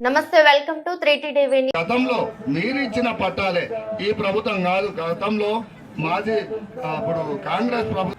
నమస్తే welcome to three TV గతంలో మీరు ఇచ్చిన పట్టాలే ఈ ప్రభుత్వం కాదు. గతంలో మాజీ అప్పుడు కాంగ్రెస్ ప్రభుత్వం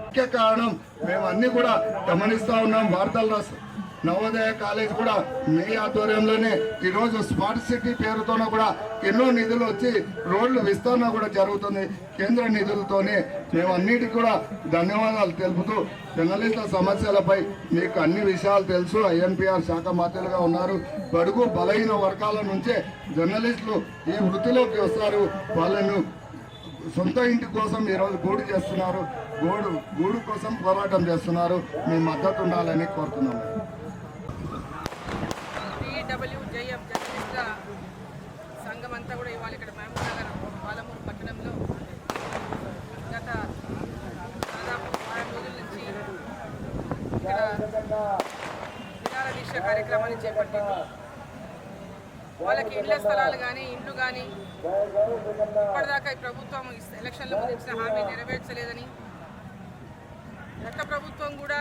ముఖ్య కారణం మేము అన్ని కూడా గమనిస్తా ఉన్నాం వార్తలు రాస్తాం నవోదయ కాలేజ్ కూడా మీ ఆధ్వర్యంలోనే ఈరోజు స్మార్ట్ సిటీ పేరుతోన కూడా ఎన్నో నిధులు వచ్చి రోడ్లు విస్తరణ కూడా జరుగుతుంది. కేంద్ర నిధులతోనే మేము అన్నిటికీ కూడా ధన్యవాదాలు తెలుపుతూ జర్నలిస్టుల సమస్యలపై మీకు అన్ని విషయాలు తెలుసు. ఐఎన్పిఆర్ శాఖ మాత్రులుగా ఉన్నారు. బడుగు బలహీన వర్గాల నుంచే జర్నలిస్టులు ఈ వృత్తిలోకి వస్తారు. వాళ్ళను సొంత ఇంటి కోసం ఈరోజు గూడు చేస్తున్నారు. గూడు గూడు కోసం పోరాటం చేస్తున్నారు. మీ మద్దతు ఉండాలని కోరుతున్నాము అంతా ఇక్కడ మహబూబ్ నగర్ పాలమూరు పట్టణంలో గత దాదాపు ఆరు రోజుల నుంచి ఇక్కడ నిరాహార దీక్ష కార్యక్రమాన్ని చేపట్టింది. వాళ్ళకి ఇళ్ళ స్థలాలు కానీ ఇండ్లు కానీ ఇప్పటిదాకా ఈ ప్రభుత్వం ఎలక్షన్ల ముందు ఇచ్చిన హామీ నెరవేర్చలేదని గత ప్రభుత్వం కూడా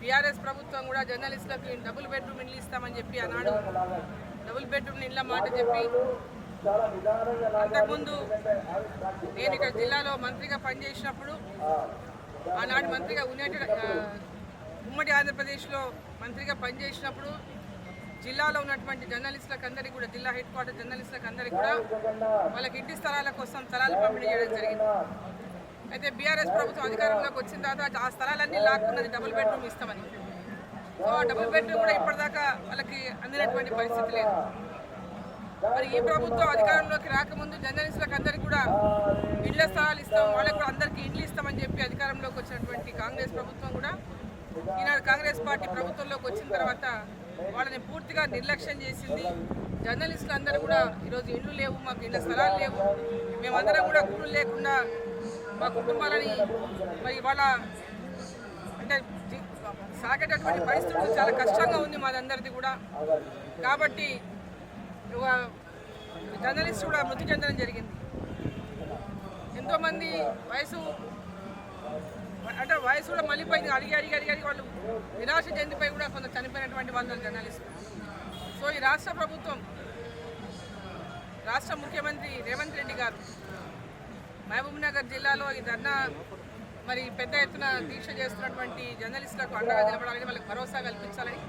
బీఆర్ఎస్ ప్రభుత్వం కూడా జర్నలిస్టులకు డబుల్ బెడ్రూమ్ ఇండ్లు ఇస్తామని చెప్పి ఆనాడు డబుల్ బెడ్రూమ్ ఇళ్ళ మాట చెప్పి అంతకుముందు నేను ఇక్కడ జిల్లాలో మంత్రిగా పనిచేసినప్పుడు ఆనాడు మంత్రిగా యునైటెడ్ ఉమ్మడి ఆంధ్రప్రదేశ్లో మంత్రిగా పనిచేసినప్పుడు జిల్లాలో ఉన్నటువంటి జర్నలిస్టులకు అందరికీ కూడా జిల్లా హెడ్ క్వార్టర్ జర్నలిస్టులకు అందరికీ కూడా వాళ్ళకి ఇంటి స్థలాల కోసం స్థలాలు పంపిణీ చేయడం జరిగింది. అయితే బీఆర్ఎస్ ప్రభుత్వం అధికారంలోకి వచ్చిన తర్వాత ఆ స్థలాలన్నీ లాక్కున్నది డబుల్ బెడ్రూమ్ ఇస్తామని. సో ఆ డబుల్ బెడ్రూమ్ కూడా ఇప్పటిదాకా వాళ్ళకి అందినటువంటి పరిస్థితి లేదు. మరి ఈ ప్రభుత్వం అధికారంలోకి రాకముందు జర్నలిస్టులకు అందరికీ కూడా ఇళ్ళ స్థలాలు ఇస్తాం వాళ్ళకి కూడా అందరికీ ఇండ్లు ఇస్తామని చెప్పి అధికారంలోకి వచ్చినటువంటి కాంగ్రెస్ ప్రభుత్వం కూడా ఈనాడు కాంగ్రెస్ పార్టీ ప్రభుత్వంలోకి వచ్చిన తర్వాత వాళ్ళని పూర్తిగా నిర్లక్ష్యం చేసింది. జర్నలిస్టులు అందరూ కూడా ఈరోజు ఇండ్లు లేవు మాకు ఇళ్ళ స్థలాలు లేవు. మేమందరం కూడా గుళ్ళు లేకుండా మా కుటుంబాలని మరి వాళ్ళ అంటే సాగేటటువంటి పరిస్థితులు చాలా కష్టంగా ఉంది మాదందరిది కూడా. కాబట్టి జర్నలిస్ట్ కూడా మృతి చెందడం జరిగింది. ఎంతోమంది వయసు అంటే వయసు కూడా మళ్ళీపోయింది. అడిగి అడిగి అడిగి అడిగి వాళ్ళు నిరాశ చెందిపోయి కూడా కొంత చనిపోయినటువంటి వాళ్ళు జర్నలిస్ట్. సో ఈ రాష్ట్ర ప్రభుత్వం రాష్ట్ర ముఖ్యమంత్రి రేవంత్ రెడ్డి గారు మహబూబ్నగర్ జిల్లాలో ఈ ధర్నా మరి పెద్ద ఎత్తున దీక్ష చేస్తున్నటువంటి జర్నలిస్టులకు అండగా నిలబడాలని వాళ్ళకి భరోసా కల్పించాలని